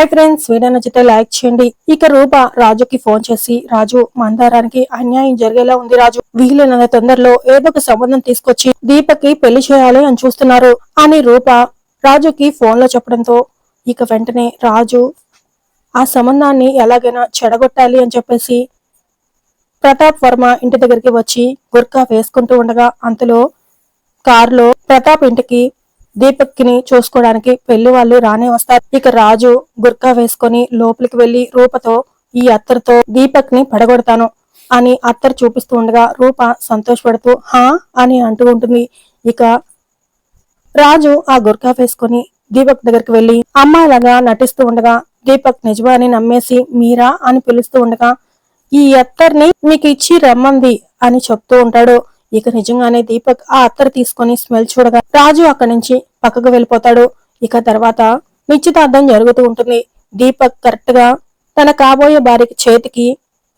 Hi friends video నచ్చితే like చేయండి. ఇక రూప రాజుకి ఫోన్ చేసి రాజు మందారానికి అన్యాయం జరిగేలా ఉంది రాజు. వీలైనంత తొందరలో ఏదో ఒక సంబంధం తీసుకొచ్చి దీపకి పెళ్ళి చేయాలి అని చూస్తున్నారు. అని రూప రాజుకి ఫోన్లో చెప్పడంతో ఇక వెంటనే రాజు ఆ సంబంధాన్ని ఎలాగైనా చెడగొట్టాలి అని చెప్పేసి ప్రతాప్ వర్మ ఇంటి దగ్గరికి వచ్చి గుర్కా వేసుకుంటూ ఉండగా అంతలో కారులో ప్రతాప్ ఇంటికి దీపక్ని చూసుకోవడానికి పెళ్ళి వాళ్ళు రానే వస్తారు. ఇక రాజు గుర్కా వేసుకొని లోపలికి వెళ్ళి రూపతో ఈ అత్తరుతో దీపక్ని పడగొడతాను అని అత్తరు చూపిస్తూ ఉండగా రూప సంతోషపడుతూ హా అని అంటూ ఉంటుంది. ఇక రాజు ఆ గుర్కా వేసుకొని దీపక్ దగ్గరికి వెళ్ళి అమ్మాయిలాగా నటిస్తూ ఉండగా దీపక్ నిజమా అని నమ్మేసి మీరా అని పిలుస్తూ ఉండగా ఈ అత్తర్ని మీకు ఇచ్చి రమ్మంది అని చెప్తూ ఉంటాడు. ఇక నిజంగానే దీపక్ ఆ అత్తర్ తీసుకొని స్మెల్ చూడగా రాజు అక్కడి నుంచి పక్కకు వెళ్ళిపోతాడు. ఇక తర్వాత నిశ్చితార్థం జరుగుతూ ఉంటుంది. దీపక్ కరెక్ట్గా తన కాబోయే భార్యకి చేతికి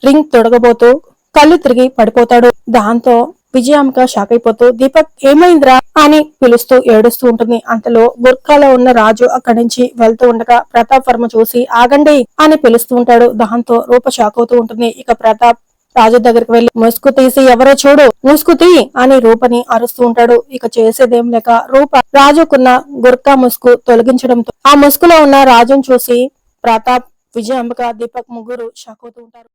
రింగ్ తొడగబోతూ కళ్ళు తిరిగి పడిపోతాడు. దాంతో విజయాంక షాక్ అయిపోతూ దీపక్ ఏమైందిరా? అని పిలుస్తూ ఏడుస్తూ ఉంటుంది. అంతలో గుర్ఖాలో ఉన్న రాజు అక్కడి నుంచి వెళ్తూ ఉండగా ప్రతాప్ వర్మ చూసి ఆగండి అని పిలుస్తూ ఉంటాడు. దాంతో రూప షాక్ అవుతూ ఉంటుంది. ఇక ప్రతాప్ రాజు దగ్గరికి వెళ్ళి ముసుగు తీసి ఎవరో చూడు ముసుగు తీ అని రూపని అరుస్తూ ఉంటాడు. ఇక చేసేదేం లేక రూప రాజుకున్న గుర్కా ముసుగు తొలగించడంతో ఆ ముసుగులో ఉన్న రాజును చూసి ప్రతాప్ విజయాంబిక దీపక్ ముగ్గురు షాక్ అవుతూ ఉంటారు.